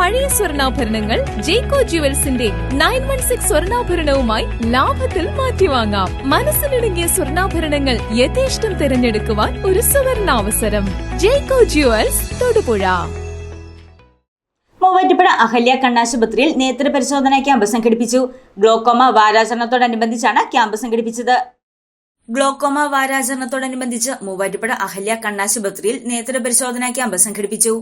പഴയ സ്വർണാഭരണങ്ങൾ ജേക്കോ ജുവൽസിന്റെ നയൻ വൺ സിക്സ് സ്വർണാഭരണവുമായി ലാഭത്തിൽ മാറ്റിവാങ്ങാം. മനസ്സിലിടുങ്ങിയ സ്വർണാഭരണങ്ങൾ യഥേഷ്ടം തിരഞ്ഞെടുക്കുവാൻ ഒരു സുവർണാവസരം. ജേക്കോ ജുവൽസ് തൊടുപുഴ. മൂവാറ്റുപുഴ അഹല്യ കണ്ണാശുപത്രിയിൽ നേത്ര പരിശോധനാ ക്യാമ്പ് സംഘടിപ്പിച്ചു. ഗ്ലോക്കോമ വാരാചരണത്തോടനുബന്ധിച്ചാണ് ക്യാമ്പ് സംഘടിപ്പിച്ചത്. ഗ്ലോക്കോമ വാരാചരണത്തോടനുബന്ധിച്ച് മൂവാറ്റുപുഴ അഹല്യ കണ്ണാശുപത്രിയിൽ നേത്ര പരിശോധനാ ക്യാമ്പ് സംഘടിപ്പിച്ചു.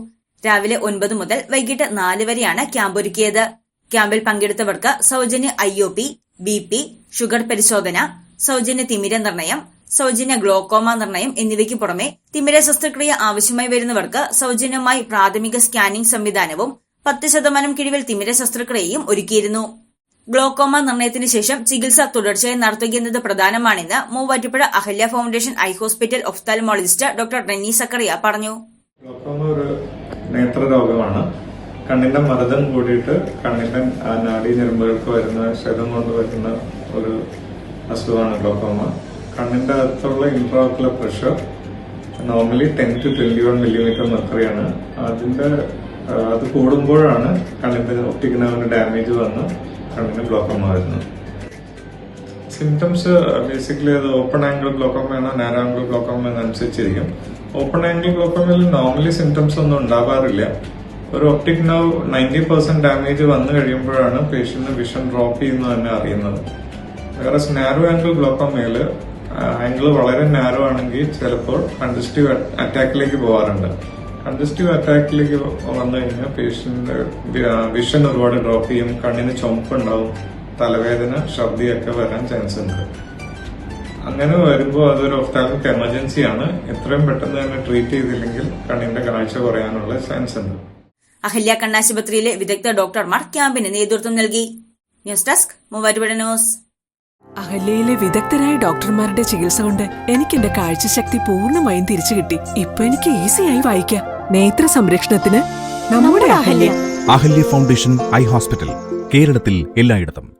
രാവിലെ ഒൻപത് മുതൽ വൈകിട്ട് നാല് വരെയാണ് ക്യാമ്പ് ഒരുക്കിയത്. ക്യാമ്പിൽ പങ്കെടുത്തവർക്ക് സൗജന്യ I O P B P sugar പരിശോധന സൗജന്യ തിമിര നിർണയം സൗജന്യ ഗ്ലോക്കോമ നിർണയം എന്നിവയ്ക്ക് പുറമെ തിമിര ശസ്ത്രക്രിയ ആവശ്യമായി വരുന്നവർക്ക് സൗജന്യമായി പ്രാഥമിക സ്കാനിംഗ് സംവിധാനവും പത്ത് ശതമാനം കിഴിവിൽ തിമിര ശസ്ത്രക്രിയയും ഒരുക്കിയിരുന്നു. ഗ്ലോക്കോമ നിർണയത്തിന് ശേഷം ചികിത്സ തുടർച്ചയായി നടത്തുകയെന്നത് പ്രധാനമാണെന്ന് Muvattupuzha Ahalya foundation eye hospital ophthalmologist doctor Renny Zachariah പറഞ്ഞു. നേത്രരോഗമാണ്. കണ്ണിന്റെ മർദ്ദം കൂടിയിട്ട് കണ്ണിന്റെ നാടി ഞരമ്പുകൾക്ക് വരുന്ന ക്ഷതം കൊണ്ട് വരുന്ന ഒരു അസുഖമാണ് ഗ്ലോക്കോമ കണ്ണിന്റെ അകത്തുള്ള intraocular pressure normally ten to twenty one millimetre മെത്രയാണ്. അതിന്റെ അത് കൂടുമ്പോഴാണ് കണ്ണിന്റെ ഒപ്റ്റിക് നെർവിന് ഡാമേജ് വന്ന് കണ്ണിന് ഗ്ലോക്കോമ വരുന്നത്. സിംറ്റംസ് ബേസിക്കലി അത് ഓപ്പൺ ആംഗിൾ ഗ്ലോക്കോമയാണോ നാരോ ആംഗിൾ ഗ്ലോക്കോമ എന്നനുസരിച്ചിരിക്കും ഓപ്പൺ ആംഗിൾ ഗ്ലോക്കോമയിൽ നോർമലി സിംറ്റംസ് ഒന്നും ഉണ്ടാവാറില്ല. ഒരു optic nerve ninety percent damage വന്നു കഴിയുമ്പോഴാണ് പേഷ്യന്റിന് വിഷൻ ഡ്രോപ്പ് ചെയ്യുന്നത് തന്നെ അറിയുന്നത്. വേറെ നാരോ ആംഗിൾ ഗ്ലോക്കോമയിൽ ആംഗിൾ വളരെ നാരോ ആണെങ്കിൽ ചിലപ്പോൾ കൺജസ്റ്റീവ് അറ്റാക്കിലേക്ക് പോകാറുണ്ട് കൺജസ്റ്റീവ് അറ്റാക്കിലേക്ക് വന്നു കഴിഞ്ഞാൽ പേഷ്യന്റ് വിഷൻ ഒരുപാട് ഡ്രോപ്പ് ചെയ്യും കണ്ണിന് ചുമപ്പുണ്ടാവും തലവേദന ഛർദിയൊക്കെ വരാൻ ചാൻസ് ഉണ്ട് അങ്ങനെ വരുമ്പോൾ അതൊരു ഒഫ്താമിക് എമർജൻസി ആണ് എത്രയും പെട്ടെന്ന് തന്നെ ട്രീറ്റ് ചെയ്തില്ലെങ്കിൽ കണ്ണിന്റെ കാഴ്ച കുറയാനുള്ള ചാൻസ് ഉണ്ട് അഹല്യ കണ്ണാശുപത്രിയിലെ വിദഗ്ധ ഡോക്ടർമാർ ക്യാമ്പിന് നേതൃത്വം നൽകി. News desk Muvattupuzha news. അഹല്യയിലെ വിദഗ്ധരായ ഡോക്ടർമാരുടെ ചികിത്സ കൊണ്ട് എനിക്ക് എന്റെ കാഴ്ചശക്തി പൂർണമായും തിരിച്ചു കിട്ടി. ഇപ്പൊ എനിക്ക് ഈസിയായി വായിക്കാം. നേത്ര സംരക്ഷണത്തിന് നമ്മുടെ Ahalya. Ahalya foundation eye hospital കേരളത്തിൽ എല്ലായിടത്തും.